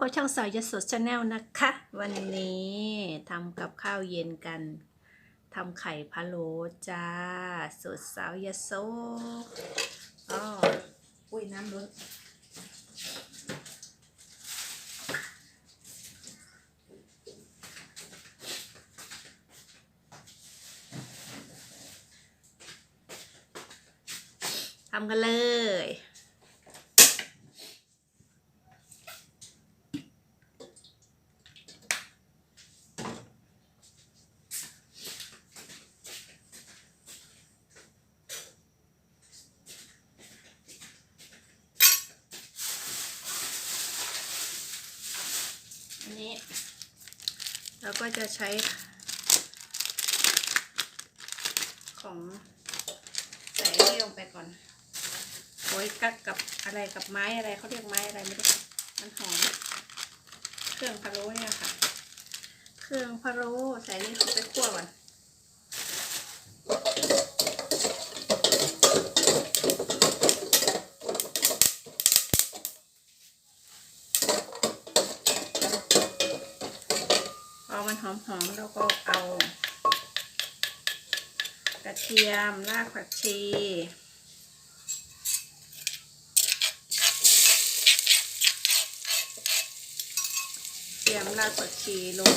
กับช่องสาวยศชาแนลนะคะ วันนี้ทำกับข้าวเย็นกันทำไข่พะโล้จ้าสดสาวยโสอ๋ออุ้ยน้ำล้นทำกันเลย อันนี้เราก็จะใช้ของใส่นี่ลงไปก่อนโอ้ยกักกับอะไรกับไม้อะไรเขาเรียกไม้อะไรไม่รู้มันหอม เครื่องพะโล้เนี่ยค่ะ เครื่องพะโล้ใส่นี่เข้าไปคั่วก่อน มันหอมๆแล้วก็เอา กระเทียมรากผักชีเตรียมรากผักชีลง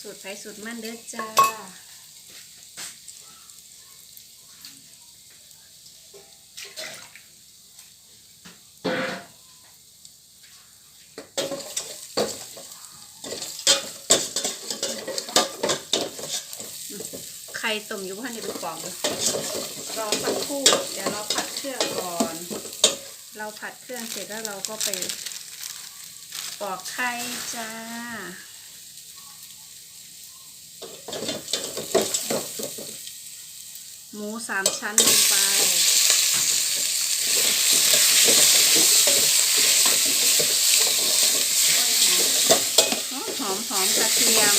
สูตรไผ่สูตรมันเด้อจ้า ข่ต้มอยู่พันในเป็นฟองเลยรอสักครู่เดี๋ยวเราผัดเครื่องก่อน เราผัดเครื่องเสร็จแล้วเราก็ไปปอกไข่จ้าหมูสามชั้นลงไป หอมหอมหอมกระเทียม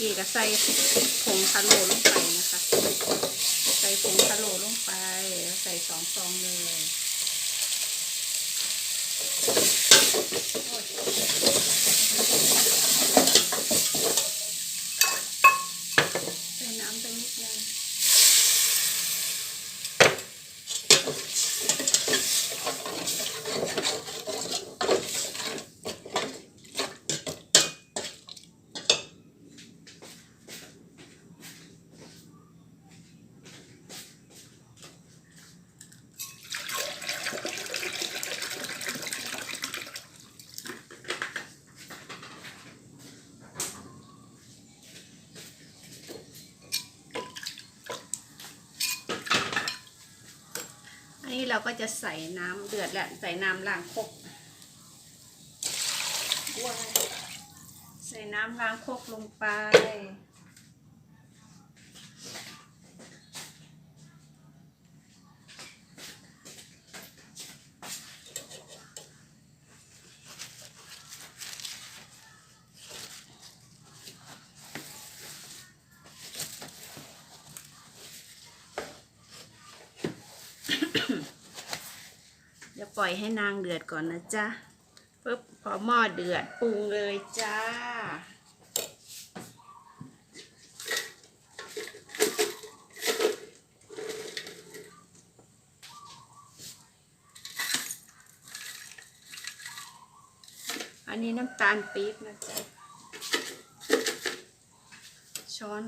เอกี้ก็ใส่ผงคาโลลงไปนะคะ ใส่ผงคาโลลงไปแล้วใส่สองซองเลยโอ้ยใส่น้ำไปนิดนึงอั นนี้เราก็จะใส่น้ำเดือดแหละใส่น้ำล้างครกว้ายใส่น้ำล้างครกลงไป เดี๋ยวป ล่อยให้นางเดือดก่อนนะจ๊ะปุ๊บพอหม้อเดือดปรุงเลยจ้า อันนี้น้ำตาลปี๊บนะจ๊ะ ช้อน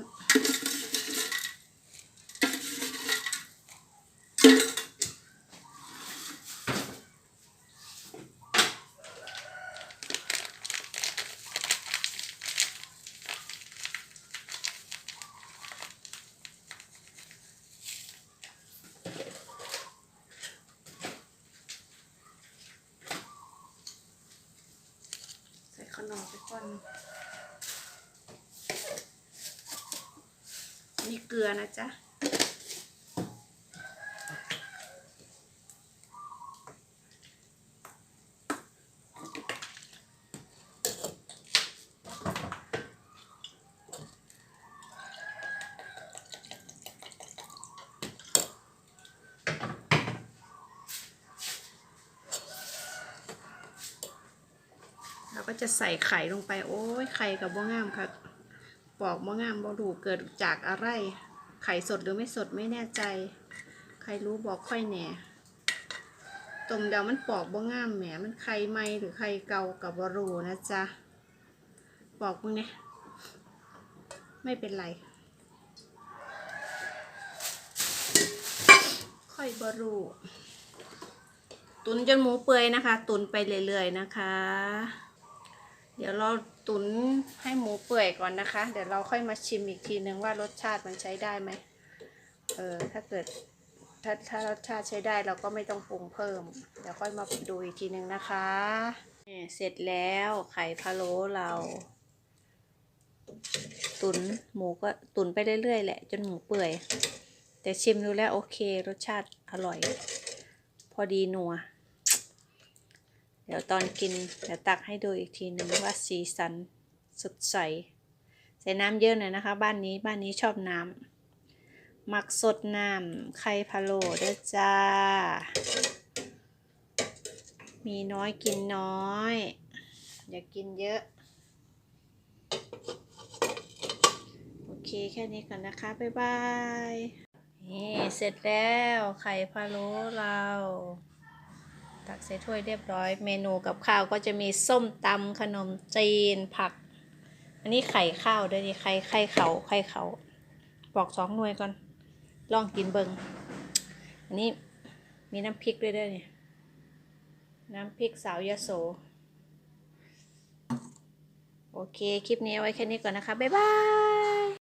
ใส่ขนมไปก่อนมีเกลือนะจ๊ะ ก็จะใส่ไข่ลงไป โอ้ยไข่กับบ่งามค่ะปอกบ่งามบ่ดูเกิดจากอะไร ไข่สดหรือไม่สดไม่แน่ใจ ใครรู้บอกค่อยแหน่ต้มเดามันปอกบ่งามแหมมันไข่ไหมหรือไข่เก่ากับบรูนะจ๊ะปอกมึงเนี่ยไม่เป็นไร ค่อยบรูตุนจนหมูเปื่อยนะคะ ตุนไปเรื่อยๆนะคะ เดี๋ยวเราตุนให้หมูเปื่อยก่อนนะคะ เดี๋ยวเราค่อยมาชิมอีกทีนึงว่ารสชาติมันใช้ได้ไหมเออถ้าเกิดถ้าถ้ารสชาติใช้ได้เราก็ไม่ต้องปรุงเพิ่ม เดี๋ยวค่อยมาดูอีกทีนึงนะคะนี่เสร็จแล้วไข่พะโล้เรา ตุนหมูก็ตุนไปเรื่อยๆแหละ จนหมูเปื่อย แต่ชิมดูแล้วโอเครสชาติอร่อย พอดีนัว เดี๋ยวตอนกินเดี๋ยวตักให้ดูอีกทีหนึ่งว่าสีสันสดใส ใส่น้ำเยอะหน่อยนะคะ บ้านนี้บ้านนี้ชอบน้ำหมักสดน้ำไข่พะโล้ด้วยจ้า มีน้อยกินน้อย อย่ากินเยอะ โอเคแค่นี้ก่อนนะคะ บ๊ายบาย นี่เสร็จแล้วไข่พะโล้เรา ตักใส่ถ้วยเรียบร้อย เมนูกับข้าวก็จะมีส้มตำขนมจีนผัก อันนี้ไข่ข้าวด้วยดิไข่ไข่เขาไข่เขาปอกสองหน่วยก่อน ลองกินเบิงอันนี้มีน้ำพริกด้วยด้วยเนี่ยน้ำพริกสาวยโส โอเค คลิปนี้ไว้แค่นี้ก่อนนะคะ บ๊ายบาย